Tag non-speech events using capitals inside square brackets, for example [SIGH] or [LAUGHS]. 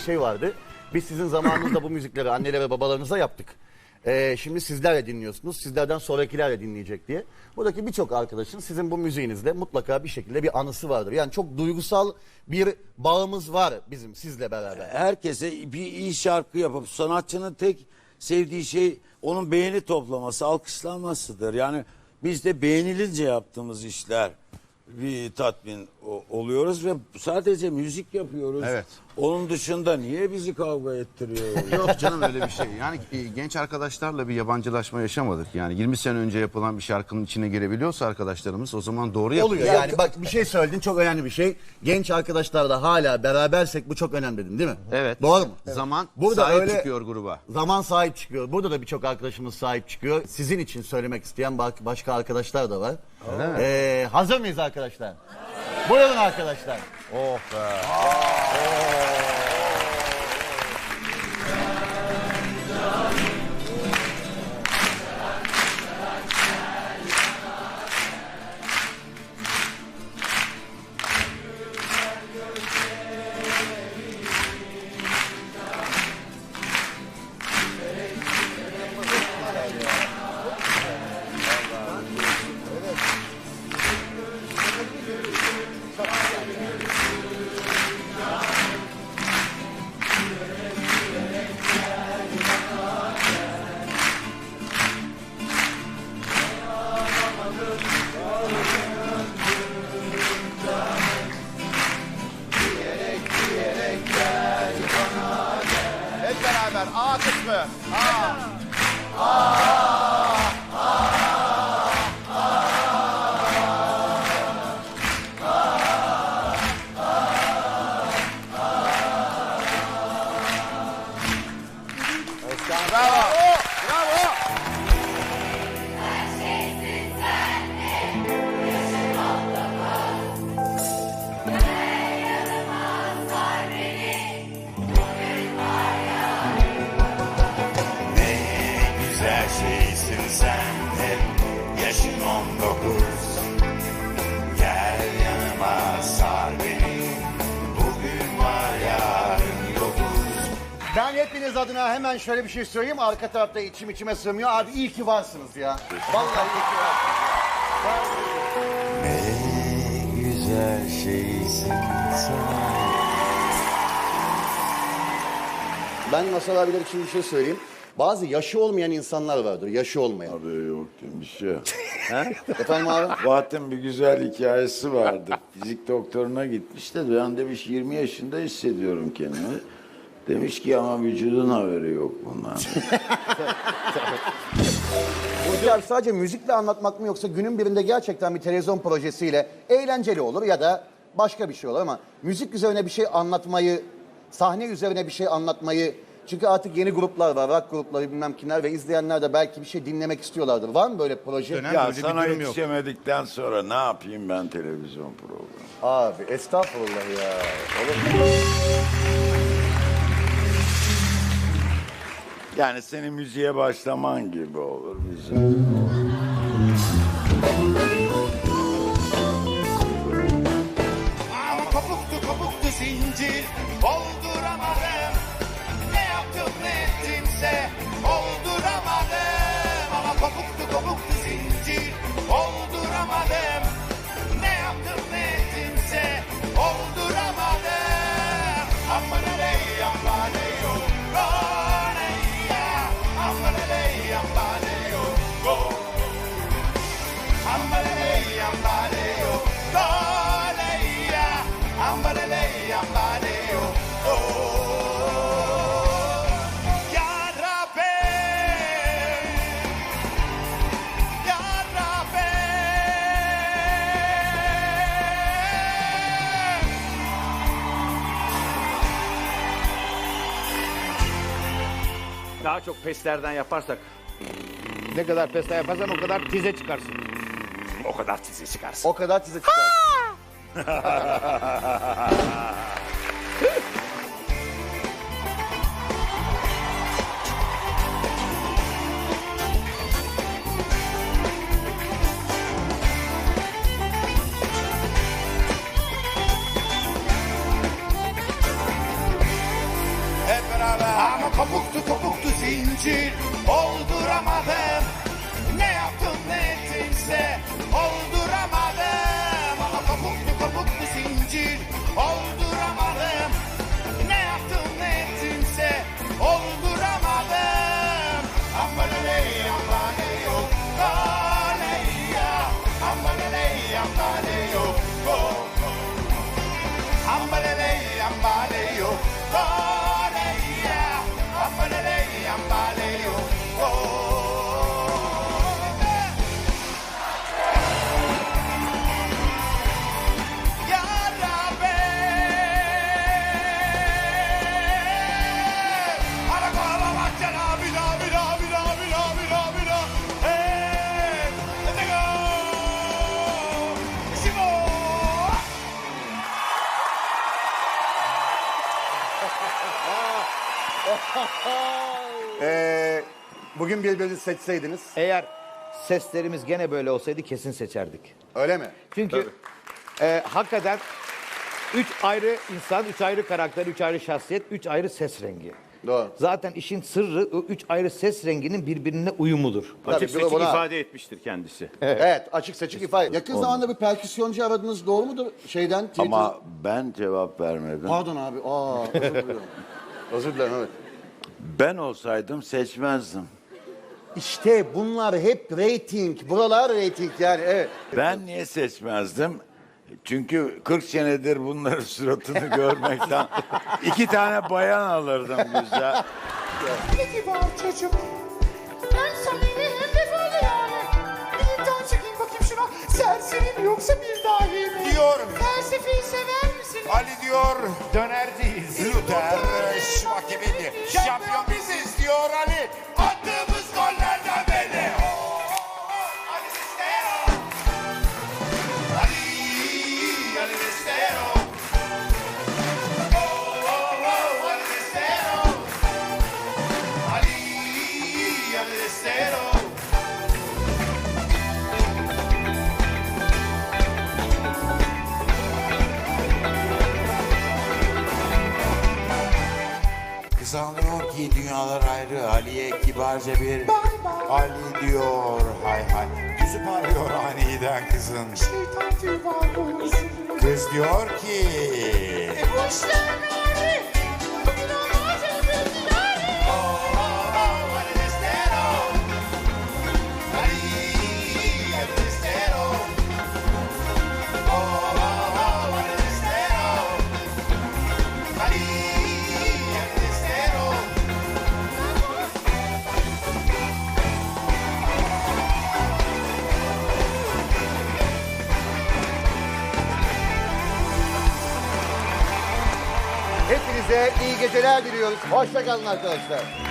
bir şey vardı. Biz sizin zamanınızda bu müzikleri annelere babalarınıza yaptık. Ee, şimdi sizler de dinliyorsunuz. Sizlerden sonrakiler de dinleyecek diye. Buradaki birçok arkadaşın sizin bu müziğinizde mutlaka bir şekilde bir anısı vardır. Yani çok duygusal bir bağımız var bizim sizle beraber. herkese bir iyi şarkı yapıp sanatçının tek sevdiği şey onun beğeni toplaması, alkışlanmasıdır. Yani biz de beğenilince yaptığımız işler bir tatmin o- oluyoruz ve sadece müzik yapıyoruz. Evet. Onun dışında niye bizi kavga ettiriyor? [LAUGHS] Yok canım öyle bir şey. Yani e, genç arkadaşlarla bir yabancılaşma yaşamadık. Yani 20 sene önce yapılan bir şarkının içine girebiliyorsa arkadaşlarımız o zaman doğru yapıyor. Oluyor yani bak bir şey söyledin çok önemli bir şey. Genç arkadaşlarla hala berabersek bu çok önemli dedin değil mi? Evet. Doğru mu? Zaman Burada sahip öyle- çıkıyor gruba. Zaman sahip çıkıyor. Burada da birçok arkadaşımız sahip çıkıyor. Sizin için söylemek isteyen bak- başka arkadaşlar da var. Ee, hazır mıyız arkadaşlar? Buyurun arkadaşlar. Oh be. Hep sen hep yaşın on dokuz Gel yanıma sar beni bugün var yarın yokuz Ben hepiniz adına hemen şöyle bir şey söyleyeyim. Arka tarafta içim içime sığmıyor. Abi iyi ki varsınız ya. Vallahi iyi ki varsınız. Ne güzel şeysin sen Ben Masal abiler için bir şey söyleyeyim. Bazı yaşı olmayan insanlar vardır. Yaşı olmayan. Abi yok demiş ya. [LAUGHS] Efendim abi? Bahattin bir güzel hikayesi vardı. Fizik doktoruna gitmiş de ben demiş 20 yaşında hissediyorum kendimi. Demiş ki ama vücudun haberi yok bundan. [LAUGHS] Bu abi sadece müzikle anlatmak mı yoksa günün birinde gerçekten bir televizyon projesiyle eğlenceli olur ya da başka bir şey olur ama müzik üzerine bir şey anlatmayı, sahne üzerine bir şey anlatmayı çünkü artık yeni gruplar var, rock grupları bilmem kimler ve izleyenler de belki bir şey dinlemek istiyorlardır. Var mı böyle proje? Dönem ya böyle bir sana durum yok. yetişemedikten sonra ne yapayım ben televizyon programı? Abi estağfurullah ya. Olur mu? Yani senin müziğe başlaman gibi olur bizim. Daha çok peslerden yaparsak ne kadar pesler yaparsan o kadar tize çıkarsın. O kadar tizi çıkarsın. O kadar size çıkar. [LAUGHS] zincir Olduramadım. Ne yaptım ne ettimse Olduramadım. Ama kopuktu kopuktu zincir? Olduramadım. Ne yaptım ne ettimse Olduramadım. Ambaleley ambaleyo Aleya Ambaleley ambaleyo Oh Ambaleley, ambaleyo, oleya. [LAUGHS] Ee, bugün birbirinizi seçseydiniz. Eğer seslerimiz gene böyle olsaydı kesin seçerdik. Öyle mi? Çünkü e, hakikaten üç ayrı insan, üç ayrı karakter, üç ayrı şahsiyet, üç ayrı ses rengi. Doğru. Zaten işin sırrı o üç ayrı ses renginin birbirine uyumudur. Tabii, Açık bir de seçik buna- ifade etmiştir kendisi. Evet, açık seçik ifade. Yakın zamanda bir perküsyoncu aradınız doğru mudur? Şeyden Twitter- Ama ben cevap vermedim. Pardon abi. Aa, özür dilerim. [LAUGHS] özür dilerim evet. Ben olsaydım seçmezdim. İşte bunlar hep rating. Buralar rating yani evet. Ben niye seçmezdim? Çünkü 40 senedir bunların [LAUGHS] suratını görmekten iki tane bayan alırdım güzel. Ne kibar çocuk. Ben samimi hem vefalı yani. Birinden çekeyim bakayım şuna. Serseri mi yoksa bir dahi mi? Diyor. Felsefeyi sever misin? Ali diyor dönerciyiz. Luther Şmakebeli. Şampiyon biziz diyor Ali. Dünyalar ayrı. Ali'ye kibarca bir Ali diyor hay hay. Yüzü parlıyor aniden kızın. Şeytan tüyü var bu Kız diyor ki Ali. Bugün geceler diliyoruz. Hoşça kalın arkadaşlar.